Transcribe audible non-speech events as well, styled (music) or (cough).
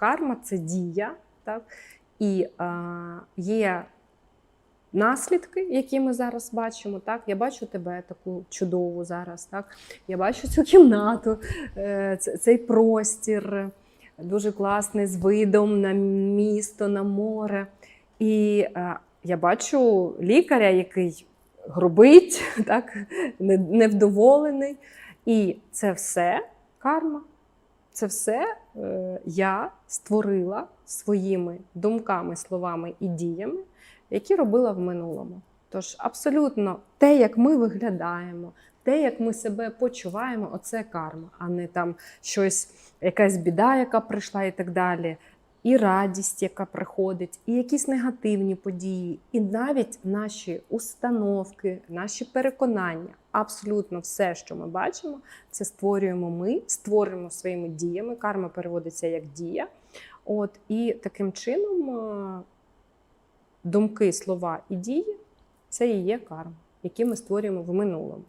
карма це дія, так? і е, є наслідки, які ми зараз бачимо. Так? Я бачу тебе таку чудову зараз. Так? Я бачу цю кімнату, е, цей простір дуже класний з видом на місто, на море. І е, я бачу лікаря, який грубить, (laughs) так? невдоволений. І це все карма. Це все я створила своїми думками, словами і діями, які робила в минулому. Тож абсолютно те, як ми виглядаємо, те, як ми себе почуваємо, оце карма, а не там щось, якась біда, яка прийшла, і так далі. І радість, яка приходить, і якісь негативні події, і навіть наші установки, наші переконання, абсолютно все, що ми бачимо, це створюємо ми, створюємо своїми діями. Карма переводиться як дія. От, і таким чином е, думки, слова і дії це і є карма, які ми створюємо в минулому.